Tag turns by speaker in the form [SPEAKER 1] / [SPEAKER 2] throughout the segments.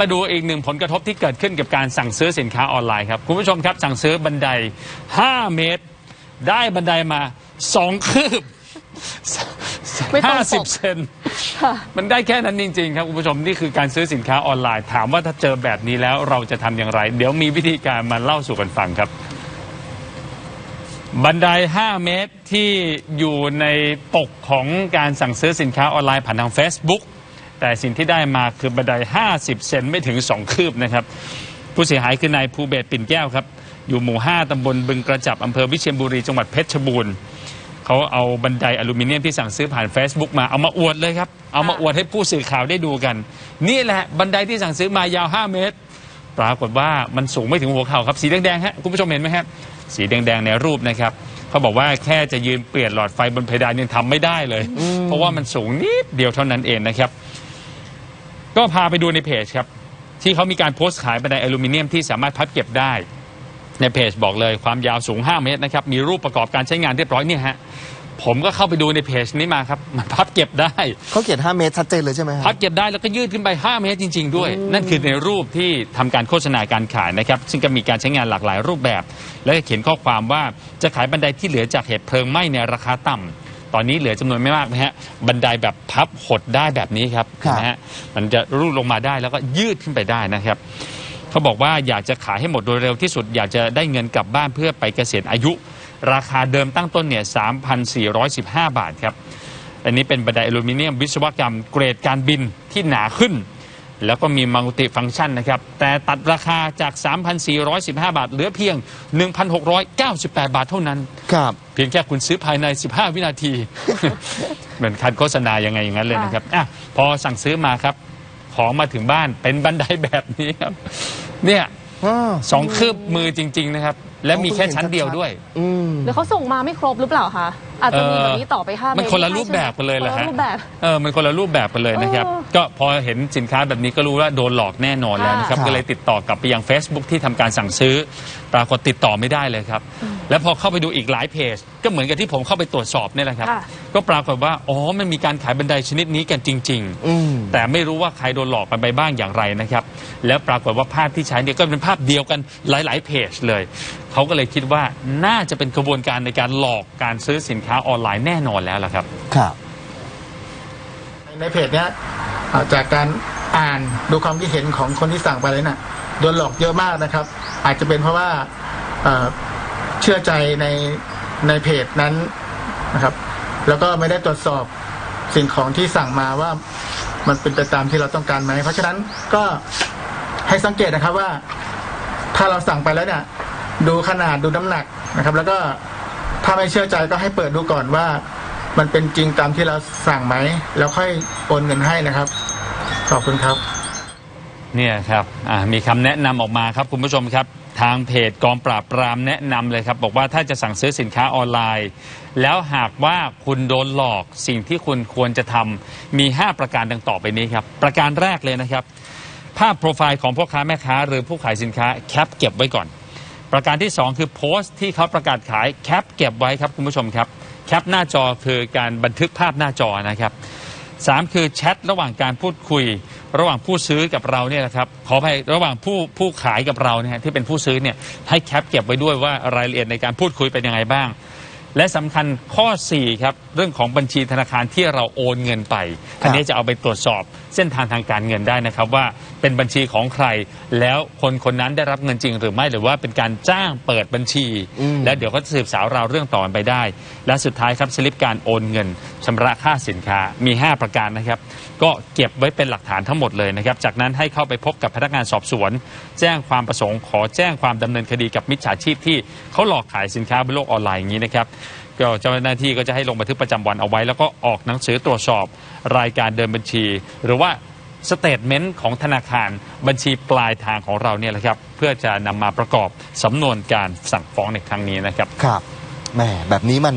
[SPEAKER 1] มาดูอีกหนึ่งผลกระทบที่เกิดขึ้นกับการสั่งซื้อสินค้าออนไลน์ครับ คุณผู้ชมครับ สั่งซื้อบันได 5 เมตร ได้บันไดมา 2 คืบ
[SPEAKER 2] ไม่ตรงปก
[SPEAKER 1] 50 เซนมันได้แค่นั้นจริง ๆ ครับ คุณผู้ชม นี่คือการซื้อสินค้าออนไลน์ ถามว่าถ้าเจอแบบนี้แล้วเราจะทำอย่างไร เดี๋ยวมีวิธีการมาเล่าสู่กันฟังครับ บันได 5 เมตรที่อยู่ในปกของการสั่งซื้อสินค้าออนไลน์ผ่านทาง Facebook แต่สิ่งที่ได้มาคือบันได 50 เซนไม่ถึง 2 คืบนะครับ ผู้เสียหายคือนายภูเบศรปิ่นแก้วครับ อยู่หมู่ 5 ตำบลบึงกระจับอำเภอวิเชียรบุรีจังหวัดเพชรบูรณ์เขาเอาบันไดอลูมิเนียมที่สั่งซื้อผ่าน Facebook มาเอามาอวดเลยครับ เอามาอวดให้ผู้สื่อข่าวได้ดูกัน นี่แหละบันไดที่สั่งซื้อมายาว 5 เมตร ปรากฏว่ามันสูงไม่ถึงหัวเข่าครับสีแดงๆฮะคุณผู้ชมเห็นไหมครับสีแดงๆในรูปนะครับเขาบอกว่าแค่จะยืนเปลี่ยนหลอดไฟบนเพดานยังทำไม่ได้เลย เพราะว่ามันสูงนิดเดียวเท่านั้นเองนะครับ ก็พาไปดูในเพจครับ ที่เขามีการโพสต์ขายบันไดอลูมิเนียมที่สามารถพับเก็บได้ ในเพจบอกเลยความยาวสูง 5 เมตรนะครับ มีรูปประกอบการใช้งานเรียบร้อยเนี่ยฮะผมก็เข้าไปดูในเพจนี้มาครับมันพับเก็บได้
[SPEAKER 3] เขาเขียน5เมตรชัดเจนเลยใช่ไหมค
[SPEAKER 1] พั
[SPEAKER 3] รั
[SPEAKER 1] บบเก็บได้แล้วก็ยืดขึ้นไป 5 เมตรจริง ๆ ด้วย นั่นคือในรูปที่ทำการโฆษณาการขายนะครับ ซึ่งก็มีการใช้งานหลากหลายรูปแบบ และก็เขียนข้อความว่าจะขายบันไดที่เหลือจากเหตุเพลิงไหม้ในราคาต่ำ ตอนนี้เหลือจำนวนไม่มากนะฮะบันไดแบบพับหดได้แบบนี้ครับ
[SPEAKER 3] ครับ
[SPEAKER 1] นะฮะมันจะรูดลงมาได้แล้วก็ยืดขึ้นไปได้นะครับเขาบอกว่าอยากจะขายให้หมดโดยเร็วที่สุด อยากจะได้เงินกลับบ้านเพื่อไปเกษียณอายุ ราคาเดิมตั้งต้นเนี่ย 3,415 บาทครับ อันนี้เป็นบันไดอลูมิเนียมวิศวกรรมเกรดการบินที่หนาขึ้น แล้วก็มีมัลติฟังก์ชันนะครับ แต่ตัดราคาจาก 3,415 บาท เหลือเพียง 1,698 บาทเท่านั้น
[SPEAKER 3] ครับ
[SPEAKER 1] เพียงแค่คุณซื้อภายใน 15 วินาที เหมือนคันโฆษณายังไงอย่างนั้นเลยนะครับอะพอสั่งซื้อมาครับ ของมาถึงบ้านเป็นบันไดแบบนี้ครับ เนี่ย
[SPEAKER 3] อ้อ
[SPEAKER 1] สองคืบมือจริง ๆ นะครับ และมีแค่ชั้นเดียวด้วย
[SPEAKER 3] อืม
[SPEAKER 2] หรือเขาส่งมาไม่ครบหรือเปล่าคะอาจจะมีแบบนี้ต่อไปห้าเมตร
[SPEAKER 1] มันคนละรูปแบบกันเลยเหรอ
[SPEAKER 2] คน
[SPEAKER 1] ฮะ
[SPEAKER 2] ละรูปแบบ
[SPEAKER 1] เออมันคนละรูปแบบกันเลยนะครับ
[SPEAKER 2] เออ
[SPEAKER 1] ก็พอเห็นสินค้าแบบนี้ก็รู้ว่าโดนหลอกแน่นอนแล้วนะครับ
[SPEAKER 3] ค่ะ
[SPEAKER 1] ก็เลยติดต่อกลับไปยัง Facebook ที่ทำการสั่งซื้อ ปรากฏติดต่อไม่ได้เลยครับ แล้วพอเข้าไปดูอีกหลายเพจ ก็เหมือนกับที่ผมเข้าไปตรวจสอบเนี่ยแหละครับ
[SPEAKER 2] ค่ะ
[SPEAKER 1] ก็ปรากฏว่าอ๋อมันมีการขายบันไดชนิดนี้กันจริง ๆ
[SPEAKER 3] อืม
[SPEAKER 1] แต่ไม่รู้ว่าใครโดนหลอกกันไปบ้างอย่างไรนะครับ แล้วปรากฏว่าภาพที่ใช้เนี่ยก็เป็นภาพเดียวกันหลาย ๆ เพจเลยเขาก็เลยคิดว่าน่าจะเป็นกระบวนการในการหลอกการซื้อสินค้าออนไลน์แน่นอนแล้วล่ะครับ
[SPEAKER 3] ครับ
[SPEAKER 4] ในเพจเนี้ยเอ่อจากการอ่านดูความคิดเห็นของคนที่สั่งไปเลยน่ะโดนหลอกเยอะมากนะครับ อาจจะเป็นเพราะว่าเอ่อเชื่อใจในในเพจนั้นนะครับ แล้วก็ไม่ได้ตรวจสอบสิ่งของที่สั่งมาว่ามันเป็นไปตามที่เราต้องการไหมเพราะฉะนั้นก็ให้สังเกตนะครับว่า ถ้าเราสั่งไปแล้วเนี่ย ดูขนาดดูน้ำหนักนะครับ แล้วก็ถ้าไม่เชื่อใจก็ให้เปิดดูก่อนว่า มันเป็นจริงตามที่เราสั่งไหมแล้วค่อยโอนเงินให้นะครับ ขอบคุณครับ
[SPEAKER 1] เนี่ยครับมีคำแนะนำออกมาครับคุณผู้ชมครับ ทางเพจกองปราบปรามแนะนำเลยครับ บอกว่าถ้าจะสั่งซื้อสินค้าออนไลน์ แล้วหากว่าคุณโดนหลอกสิ่งที่คุณควรจะทำมี 5 ประการดังต่อไปนี้ครับ ประการแรกเลยนะครับ ภาพโปรไฟล์ของพ่อค้าแม่ค้า หรือผู้ขายสินค้าแคปเก็บไว้ก่อน ประการที่ 2 คือโพสต์ที่เขาประกาศขายแคปเก็บไว้ครับคุณผู้ชมครับแคปหน้าจอคือการบันทึกภาพหน้าจอนะครับสามคือแชทระหว่างการพูดคุย ระหว่างผู้ซื้อกับเราเนี่ยนะครับขออภัยระหว่างผู้ผู้ขายกับเราเนี่ยที่เป็นผู้ซื้อเนี่ยให้แคปเก็บไว้ด้วยว่ารายละเอียดในการพูดคุยเป็นยังไงบ้าง และสำคัญข้อ 4 ครับ เรื่องของบัญชีธนาคารที่เราโอนเงินไป อันนี้จะเอาไปตรวจสอบเส้นทางทางการเงินได้นะครับ ว่าเป็นบัญชีของใคร แล้วคนคนนั้นได้รับเงินจริงหรือไม่หรือว่าเป็นการจ้างเปิดบัญชี
[SPEAKER 3] อืม
[SPEAKER 1] แล้วเดี๋ยวก็จะสืบสาวราวเรื่องต่อไปได้ และสุดท้ายครับสลิปการโอนเงินชำระค่าสินค้ามี 5 ประการนะครับ ก็เก็บไว้เป็นหลักฐานทั้งหมดเลยนะครับ จากนั้นให้เข้าไปพบกับพนักงานสอบสวน แจ้งความประสงค์ขอแจ้งความดำเนินคดีกับมิจฉาชีพที่เขาหลอกขายสินค้าบนโลกออนไลน์อย่างนี้นะครับก็เจ้าหน้าที่ก็จะให้ลงบันทึกประจำวันเอาไว้ แล้วก็ออกหนังสือตรวจสอบรายการเดินบัญชี หรือว่าสเตทเมนต์ของธนาคารบัญชีปลายทางของเราเนี่ยแหละครับเพื่อจะนำมาประกอบสำนวนการสั่งฟ้องในครั้งนี้นะครับ
[SPEAKER 3] ครับแหมแบบนี้มัน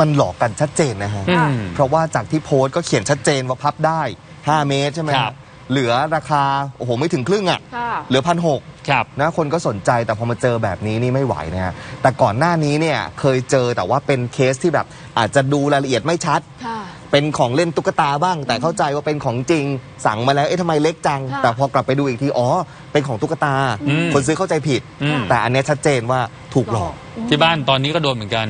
[SPEAKER 3] มันหลอกกันชัดเจนนะฮะ
[SPEAKER 1] อืม
[SPEAKER 3] เพราะว่าจากที่โพสต์ก็เขียนชัดเจนว่าพับได้ 5 เมตรใช่ไหม
[SPEAKER 1] ครับ
[SPEAKER 3] เหลือราคา โอ้โห ไม่ถึงครึ่งอะ่ะ
[SPEAKER 2] ค่ะ
[SPEAKER 3] เหลือพันหก
[SPEAKER 1] ครับ
[SPEAKER 3] นะคนก็สนใจแต่พอมาเจอแบบนี้นี่ไม่ไหวนะฮะแต่ก่อนหน้านี้เนี่ยเคยเจอแต่ว่าเป็นเคสที่แบบอาจจะดูรายละเอียดไม่ชัด
[SPEAKER 2] ค่ะ
[SPEAKER 3] เป็นของเล่นตุ๊กตาบ้าง แต่เข้าใจว่าเป็นของจริง สั่งมาแล้วเอ๊ะทำไมเล็กจัง
[SPEAKER 2] ค่ะ
[SPEAKER 3] แต่พอกลับไปดูอีกทีอ๋อเป็นของตุ๊กตา
[SPEAKER 1] อืม
[SPEAKER 3] คนซื้อเข้าใจผิด
[SPEAKER 1] อืม
[SPEAKER 3] แต่อันเนี้ยชัดเจนว่าถูกหลอก
[SPEAKER 1] ที่บ้านตอนนี้ก็โดนเหมือนกัน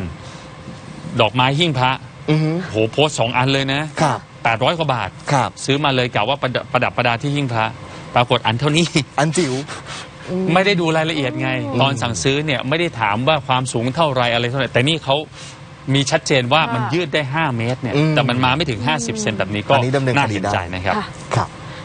[SPEAKER 1] ดอกไม้หิ้งพระ
[SPEAKER 3] อือฮึ
[SPEAKER 1] โหโพสต์สองอันเลยนะครับ แปดร้อยกว่าบาท
[SPEAKER 3] ครับ
[SPEAKER 1] ซื้อมาเลยกะว่าประดับประดับประดาที่หิ้งพระ ปรากฏอันเท่านี้
[SPEAKER 3] อันจิ๋ว
[SPEAKER 1] ไม่ได้ดูรายละเอียดไง ตอนสั่งซื้อเนี่ยไม่ได้ถามว่าความสูงเท่าไรอะไรเท่าไหร่แต่นี่เขามีชัดเจนว่า
[SPEAKER 2] ค่ะ
[SPEAKER 1] มันยืดได้ 5 เมตรเนี่ย
[SPEAKER 3] อืม
[SPEAKER 1] แต่มันมาไม่ถึง 50 เซนแบบนี้ก็
[SPEAKER 3] อันนี้ดำเนิน
[SPEAKER 1] น่า
[SPEAKER 3] คดี
[SPEAKER 1] เห็น
[SPEAKER 3] ได้
[SPEAKER 1] ใจนะครับ
[SPEAKER 2] ค่ะ
[SPEAKER 3] ครับ